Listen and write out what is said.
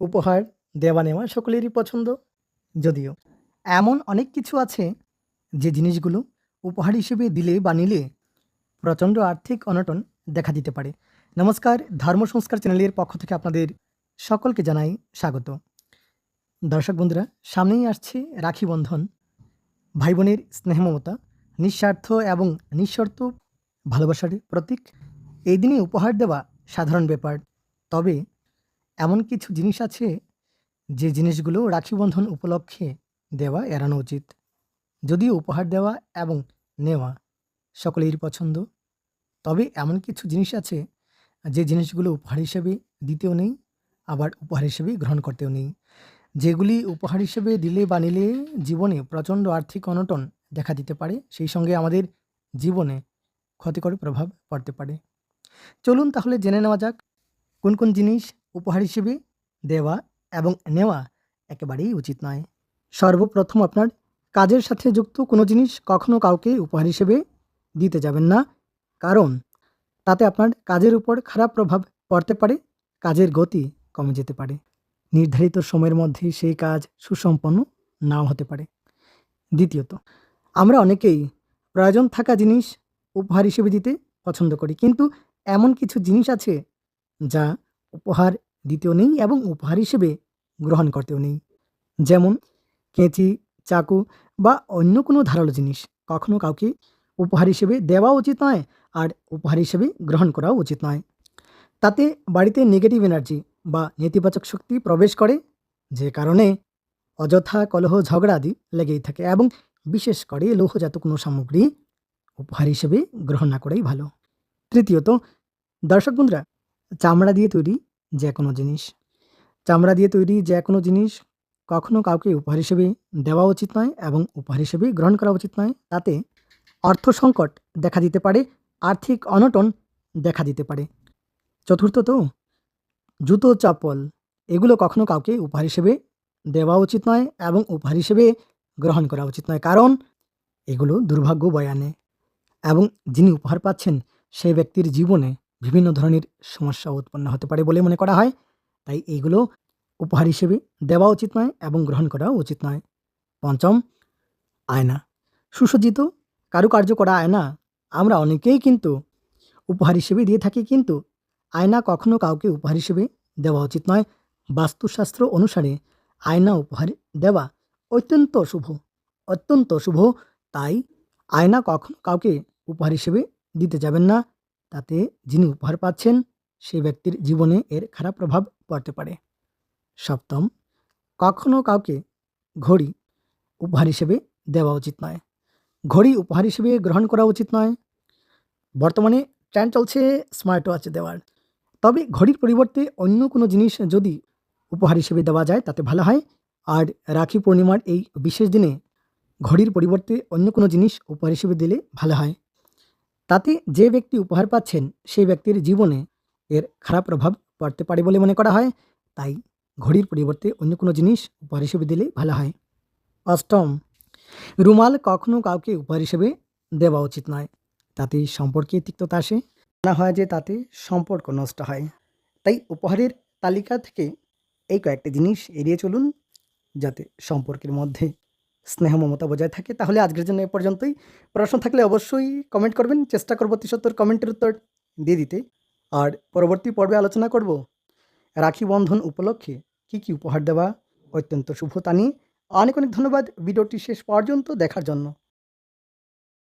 উপহার, দেওয়া নেওয়া সকলেরই পছন্দ। যদিও এমন অনেক কিছু আছে যে জিনিসগুলো উপহার হিসেবে দিলে বা নিলে প্রচণ্ড আর্থিক অনটন দেখা দিতে পারে। নমস্কার, ধর্ম সংস্কার চ্যানেলের পক্ষ থেকে আপনাদের সকলকে জানাই স্বাগত। দর্শক বন্ধুরা, সামনেই আসছে রাখি বন্ধন। ভাই বোনের স্নেহমমতা, নিঃস্বার্থ এবং নিঃশর্ত ভালোবাসার প্রতীক। এই দিনে উপহার দেওয়া সাধারণ ব্যাপার। তবে এমন কিছু জিনিস আছে যে জিনিসগুলো রাখি বন্ধন উপলক্ষে দেওয়া, এড়ানো উচিত। যদিও উপহার দেওয়া এবং নেওয়া সকলেরই পছন্দ, তবে এমন কিছু জিনিস আছে যে জিনিসগুলো উপহার হিসেবে দিতেও নেই, আবার উপহার হিসেবে গ্রহণ করতেও নেই। যেগুলি উপহার হিসেবে দিলে বা নিলে জীবনে প্রচণ্ড আর্থিক অনটন দেখা দিতে পারে, সেই সঙ্গে আমাদের জীবনে ক্ষতিকর প্রভাব পড়তে পারে। চলুন তাহলে জেনে নেওয়া যাক কোন কোন জিনিস উপহার হিসেবে দেওয়া এবং নেওয়া একেবারেই উচিত নয়। সর্বপ্রথম আপনার কাজের সাথে যুক্ত কোনো জিনিস কখনো কাউকে উপহার হিসেবে দিতে যাবেন না, কারণ তাতে আপনার কাজের উপর খারাপ প্রভাব পড়তে পারে, কাজের গতি কমে যেতে পারে। নির্ধারিত সময়ের মধ্যে সেই কাজ সুসম্পন্ন নাও হতে পারে। দ্বিতীয়ত, আমরা অনেকেই প্রয়োজন থাকা জিনিস উপহার হিসেবে দিতে পছন্দ করি, কিন্তু এমন কিছু জিনিস আছে যা উপহার দিতেও নেই এবং উপহার হিসেবে গ্রহণ করতেও নেই। যেমন কেঁচি, চাকু বা অন্য কোনো ধারালো জিনিস কখনো কাউকে উপহার হিসেবে দেওয়া উচিত নয় আর উপহার হিসেবে গ্রহণ করাও উচিত নয়। তাতে বাড়িতে নেগেটিভ এনার্জি বা নেতিবাচক শক্তি প্রবেশ করে, যে কারণে অযথা কলহ, ঝগড়া আদি লেগেই থাকে এবং বিশেষ করে লৌহজাত কোনো সামগ্রী উপহার হিসেবে গ্রহণ না করাই ভালো। তৃতীয়ত, দর্শক বন্ধুরা, চামড়া দিয়ে তৈরি যে কোনো জিনিস। চামড়া দিয়ে তৈরি যে কোনো জিনিস কখনো কাউকে উপহার হিসেবে দেওয়া উচিত নয় এবং উপহার হিসেবে গ্রহণ করা উচিত নয়। তাতে অর্থ সংকট দেখা দিতে পারে, আর্থিক অনটন দেখা দিতে পারে। চতুর্থত, জুতো, চপ্পল, এগুলো কখনো কাউকে উপহার হিসেবে দেওয়া উচিত নয় এবং উপহার হিসেবে গ্রহণ করা উচিত নয়। কারণ এগুলো দুর্ভাগ্য বয়ানে এবং যিনি উপহার পাচ্ছেন সেই ব্যক্তির জীবনে বিভিন্ন ধরনের সমস্যা উৎপন্ন হতে পারে বলে মনে করা হয়। তাই এইগুলো উপহার হিসেবে দেওয়া উচিত নয় এবং গ্রহণ করা উচিত নয়। পঞ্চম, আয়না। সুসজ্জিত, কারুকার্য করা আয়না। আমরা অনেকেই কিন্তু উপহার হিসেবে দিয়ে থাকি কিন্তু আয়না কখনো কাউকে উপহার হিসেবে দেওয়া উচিত নয়। বাস্তুশাস্ত্র অনুসারে আয়না উপহার দেওয়া অত্যন্ত শুভ অত্যন্ত শুভ। তাই আয়না কখনো কাউকে উপহার হিসেবে দিতে যাবেন না। তাতে যিনি উপহার পাচ্ছেন সেই ব্যক্তির জীবনে এর খারাপ প্রভাব পড়তে পারে। সপ্তম, কখনো কাউকে ঘড়ি উপহার হিসেবে দেওয়া উচিত নয়। ঘড়ি উপহার হিসেবে গ্রহণ করা উচিত নয়। বর্তমানে ট্রেন্ড চলছে স্মার্ট ওয়াচ দেওয়ার। তবে ঘড়ির পরিবর্তে অন্য কোনো জিনিস যদি উপহার হিসেবে দেওয়া যায়, তাতে ভালো হয়। আর রাখি পূর্ণিমার এই বিশেষ দিনে ঘড়ির পরিবর্তে অন্য কোনো জিনিস উপহার হিসেবে দিলে ভালো হয়। তাতে যে ব্যক্তি উপহার পাচ্ছেন, সেই ব্যক্তির জীবনে এর খারাপ প্রভাব পড়তে পারে বলে মনে করা হয়। তাই ঘড়ির পরিবর্তে অন্য কোনো জিনিস উপহার হিসেবে দিলে ভালো হয়। অষ্টম, রুমাল কখনো কাউকে উপহার হিসেবে দেওয়া উচিত নয়। তাতে সম্পর্কে তিক্ততা আসে। না হয় যে তাতে সম্পর্ক নষ্ট হয়। তাই উপহারের তালিকা থেকে এই কয়েকটি জিনিস এড়িয়ে চলুন যাতে সম্পর্কের মধ্যে স্নেহ মমতা বজায় থাকে। তাহলে আজকের জন্য এ পর্যন্তই। প্রশ্ন থাকলে অবশ্যই কমেন্ট করবেন। চেষ্টা করব তিসত্তর কমেন্টের উত্তর দিয়ে দিতে। আর পরবর্তী পর্বে আলোচনা করব। রাখি বন্ধন উপলক্ষে কি কি উপহার দেওয়া অত্যন্ত শুভ তা নিয়ে। অনেক অনেক ধন্যবাদ। ভিডিওটি শেষ পর্যন্ত দেখার জন্য।